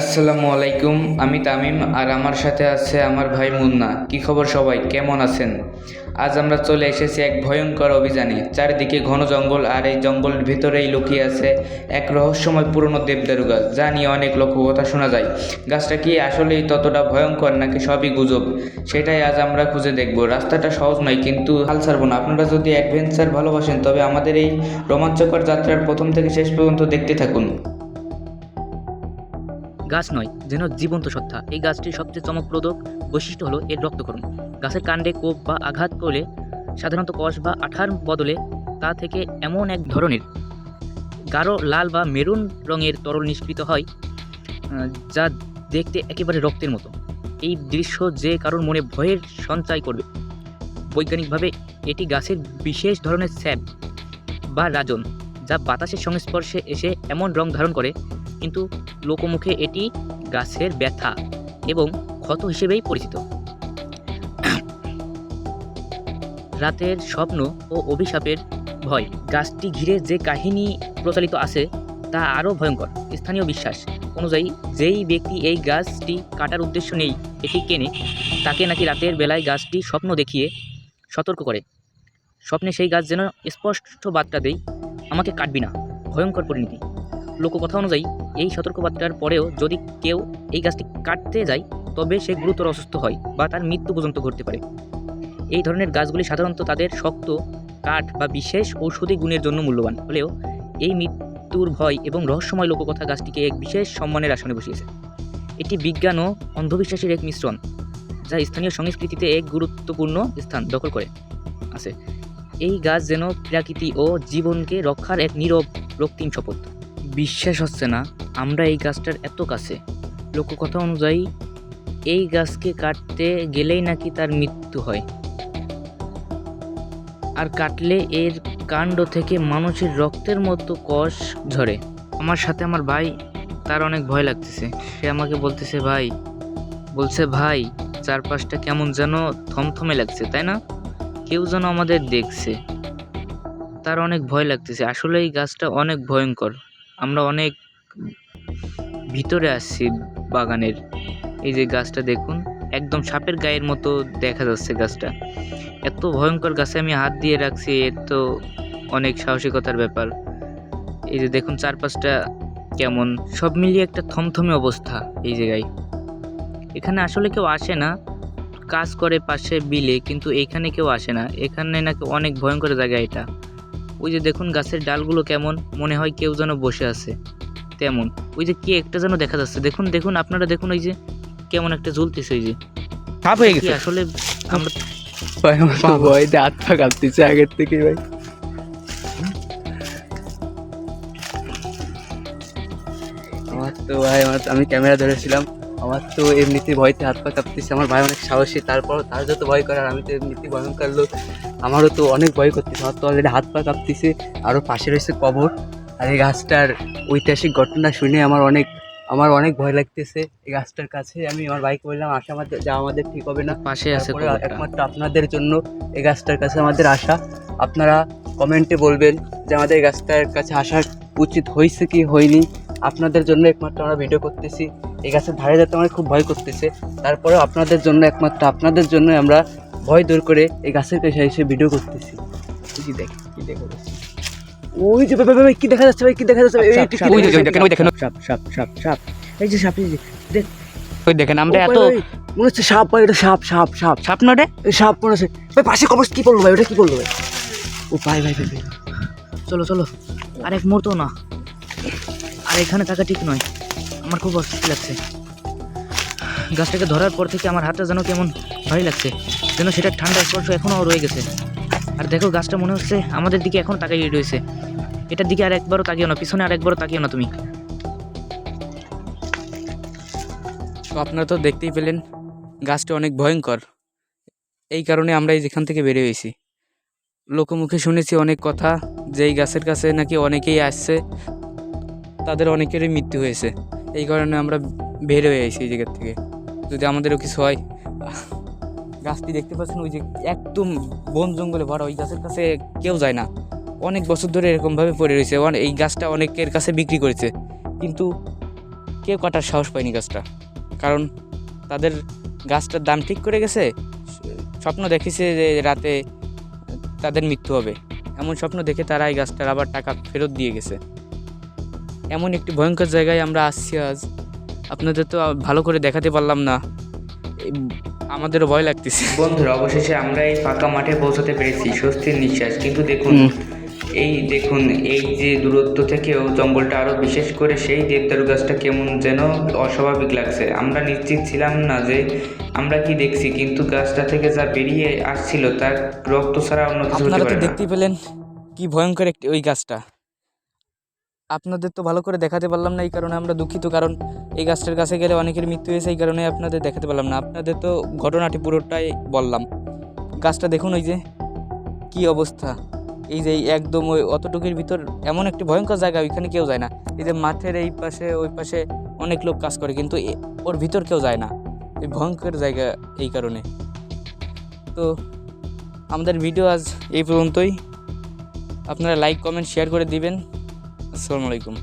আসসালামু আলাইকুম, আমি তামিম আর আমার সাথে আছে আমার ভাই মুন্না। কি খবর সবাই? কেমন আছেন? আজ আমরা চলে এসেছি এক ভয়ঙ্কর অভিযানে। চারিদিকে ঘন জঙ্গল আর এই জঙ্গলের ভিতরেই লুকিয়ে আছে এক রহস্যময় পুরনো দেবদারু গাছ, যা নিয়ে অনেক লোককথা শোনা যায়। গাছটা কি আসলেই ততটা ভয়ঙ্কর নাকি সবই গুজব? সেটাই আজ আমরা খুঁজে দেখব। রাস্তাটা সহজ নয়, কিন্তু হাল ছাড়বো না। আপনারা যদি অ্যাডভেঞ্চার ভালোবাসেন, তবে আমাদের এই রোমাঞ্চকর যাত্রার প্রথম থেকে শেষ পর্যন্ত দেখতে থাকুন। গাছ নয়, যেন জীবন্ত সত্তা। এই গাছটির সবচেয়ে চমকপ্রদ বৈশিষ্ট্য হলো এর রক্তকরণ। গাছের কাণ্ডে কোপ বা আঘাত করলে সাধারণত কষ বা আঠার বদলে তা থেকে এমন এক ধরনের গাঢ় লাল বা মেরুন রঙের তরল নিষ্কৃত হয় যা দেখতে একেবারে রক্তের মতো। এই দৃশ্য যে কারোর মনে ভয়ের সঞ্চয় করবে। বৈজ্ঞানিকভাবে এটি গাছের বিশেষ ধরনের স্যাপ বা রাজন, যা বাতাসের সংস্পর্শে এসে এমন রং ধারণ করে কিন্তু লোকমুখে এটি গাছের ব্যথা এবং ক্ষত হিসেবেই পরিচিত। রাতের স্বপ্ন ও অভিশাপের ভয়, গাছটি ঘিরে যে কাহিনী প্রচলিত আছে তা আরও ভয়ঙ্কর। স্থানীয় বিশ্বাস অনুযায়ী, যেই ব্যক্তি এই গাছটি কাটার উদ্দেশ্য নেই এটি কেনে, তাকে নাকি রাতের বেলায় গাছটি স্বপ্ন দেখিয়ে সতর্ক করে। স্বপ্নে সেই গাছ যেন স্পষ্ট বার্তা দেয়, আমাকে কাটবি না। ভয়ঙ্কর পরিণতি। লোককথা অনুযায়ী, এই সতর্কবার্তার পরেও যদি কেউ এই গাছটি কাটতে যায়, তবে সে গুরুতর অসুস্থ হয় বা তার মৃত্যু পর্যন্ত ঘটতে পারে। এই ধরনের গাছগুলি সাধারণত তাদের শক্ত, কাঠ বা বিশেষ ঔষধি গুণের জন্য মূল্যবান। হলেও এই মৃত্যুর ভয় এবং রহস্যময় লোককথা গাছটিকে এক বিশেষ সম্মানের আসনে বসিয়েছে। এটি বিজ্ঞান ও অন্ধবিশ্বাসের এক মিশ্রণ, যা স্থানীয় সংস্কৃতিতে এক গুরুত্বপূর্ণ স্থান দখল করে, আছে। এই গাছ যেন প্রাকৃতি ও জীবনকে রক্ষার এক নীরব রক্তিম শপথ। বিশ্বাস হচ্ছে না, আমরা এই গাছটার এত কাছে। লোককথা অনুযায়ী, এই গাছকে কাটতে গেলেই নাকি তার মৃত্যু হয়। আর কাটলে এর কাণ্ড থেকে মানুষের রক্তের মতো কষ ঝরে। আমার সাথে আমার ভাই, তার অনেক ভয় লাগতেছে। সে আমাকে বলতেছে, ভাই, বলছে, ভাই, চারপাশটা কেমন যেন থমথমে লাগছে, তাই না? কেউ যেন আমাদের দেখছে। তার অনেক ভয় লাগতেছে। আসলে এই গাছটা অনেক ভয়ঙ্কর। আমরা অনেক ভিতরে আসছি বাগানের। এই যে গাছটা দেখুন, একদম সাপের গায়ের মতো দেখা যাচ্ছে গাছটা। এত ভয়ঙ্কর গাছে আমি হাত দিয়ে রাখছি এর তো অনেক সাহসিকতার ব্যাপার। এই যে দেখুন চারপাশটা কেমন, সব মিলিয়ে একটা থমথমে অবস্থা এই জায়গায়। এখানে আসলে কেউ আসে না, কাজ করে পাশে বিলে, কিন্তু এখানে কেউ আসে না। এখানে নাকি অনেক ভয়ঙ্কর জায়গা এটা। ওই যে দেখুন গাছের ডালগুলো কেমন মনে হয় কেউ যেন বসে আছে। তেমন। ওই যে কি একটা যেন দেখা যাচ্ছে। দেখুন দেখুন আপনারা দেখুন ওই যে কেমন একটা জ্বলতেছে ওই যে। সাপ হয়ে গেছে। আসলে আমরা ভয়তে হাত পা কাঁপতেছে আগের থেকে ভাই। আমার তো ভাই আমার আমি ক্যামেরা ধরেছিলাম। আমার তো এমনিতেই ভয়তে হাত পা কাঁপতেছে আমার ভাই অনেক সাহসী তারপর তার যত ভয় করার আমি তো এমনিতেই ভয়ঙ্কর লোক আমারও তো অনেক ভয় করতেছে আমার তো অলরেডি হাত পা কাঁপতেছে আরও পাশে রয়েছে কবর আর এই গাছটার ঐতিহাসিক ঘটনা শুনে আমার অনেক আমার অনেক ভয় লাগতেছে এই গাছটার কাছে আমি আমার বাইক বললাম আসা আমাদের যা আমাদের ঠিক হবে না। পাশে আছে একমাত্র আপনাদের জন্য এই গাছটার কাছে আমাদের আসা। আপনারা কমেন্টে বলবেন যে আমাদের এই গাছটার কাছে আসা উচিত হয়েছে কি হয়নি। আপনাদের জন্য একমাত্র আমরা ভিডিও করতেছি। এই গাছের ধারে যেতে আমার খুব ভয় করতেছে তারপরে আপনাদের জন্য একমাত্র আপনাদের জন্য আমরা ভয় দূর করে এই গাছের কাছে এসে ভিডিও করতেছি। যে দেখ কি দেখো ওই যে ভাই, ভাই, কি দেখা যাচ্ছে ভাই কি দেখা যাচ্ছে ভাই? এই, কি ওই দেখা দেখেন, ওই দেখেন, সাপ সাপ সাপ সাপ এই যে সাপ যে ওই দেখেন আমরা এত মনে হচ্ছে সাপ ভাই এটা সাপ সাপ সাপ। সাপ না রে? সাপ মনে হচ্ছে ভাই পাশে কবর কি করল ভাই? ওটা কি করল ভাই? ও ভাই ভাই ভাই চলো চলো। আর এক মুহূর্ত না। আর এখানে থাকা ঠিক নয়। আমার খুব অস্বস্তি লাগছে। গাছটাকে ধরার পর থেকে আমার হাতটা যেন কেমন ভারী লাগছে, যেন সেটা ঠান্ডা স্পর্শ এখনও রয়ে গেছে। আর দেখো, গাছটা মনে হচ্ছে আমাদের দিকে এখন তাকিয়ে রয়েছে। এটার দিকে আর একবারও তাকিও না, পিছনে আর একবারও তাকিও না তুমি। তো আপনারা তো দেখতেই পেলেন, গাছটা অনেক ভয়ঙ্কর। এই কারণে আমরা যেখান থেকে বেরিয়ে হয়েছি লোকমুখে শুনেছি অনেক কথা, যে এই গাছের কাছে নাকি অনেকেই আসছে তাদের অনেকেরই মৃত্যু হয়েছে। এই কারণে আমরা বের হয়ে আইছি এই জায়গার থেকে। যদি আমাদেরও কিছু হয়, গাছটি দেখতে পাচ্ছেন, ওই যে একদম বন জঙ্গলে ভরা, ওই গাছের কাছে কেউ যায় না। অনেক বছর ধরে এরকমভাবে পড়ে রয়েছে। এই গাছটা অনেকের কাছে বিক্রি করেছে। কিন্তু কেউ কাটার সাহস পায়নি গাছটা। কারণ তাদের গাছটার দাম ঠিক করে গেছে। স্বপ্ন দেখেছে যে রাতে তাদের মৃত্যু হবে। এমন স্বপ্ন দেখে তারা এই গাছটার আবার টাকা ফেরত দিয়ে গেছে। এমন একটি ভয়ঙ্কর জায়গায় আমরা আসছি আজ। আপনাদের তো ভালো করে দেখাতে পারলাম না। আমাদেরও ভয় লাগতেছে। বন্ধুরা অবশেষে আমরা এই ফাঁকা মাঠে পৌঁছাতে পেরেছি স্বস্তির নিঃশ্বাস। কিন্তু দেখুন এই দেখুন এই যে দূরত্ব থেকেও জঙ্গলটা আরও বিশেষ করে সেই দেবদারু গাছটা কেমন যেন অস্বাভাবিক লাগছে। আমরা নিশ্চিত ছিলাম না যে আমরা কি দেখছি কিন্তু গাছটা থেকে যা বেরিয়ে আসছিল তার রক্ত ছাড়া অন্য কিছু হতে পারে না। পেলেন কি ভয়ঙ্কর একটি ওই গাছটা। আপনাদের তো ভালো করে দেখাতে পারলাম না এই কারণে আমরা দুঃখিত, কারণ এই গাছটার কাছে গেলে অনেকের মৃত্যু হয়েছে, এই কারণে আপনাদের দেখাতে পারলাম না। আপনাদের তো ঘটনাটি পুরোটাই বললাম। গাছটা দেখুন ওই যে, কি অবস্থা। এই যে একদম ওই অতটুকুর ভিতর এমন একটি ভয়ঙ্কর জায়গা, ওইখানে কেউ যায় না। এই যে মাঠের এই পাশে, ওই পাশে অনেক লোক কাজ করে, কিন্তু ওর ভিতর কেউ যায় না। এই ভয়ঙ্কর জায়গা এই কারণে। তো আমাদের ভিডিও আজ এই পর্যন্তই। আপনারা লাইক কমেন্ট শেয়ার করে দিবেন। আসসালামু আলাইকুম।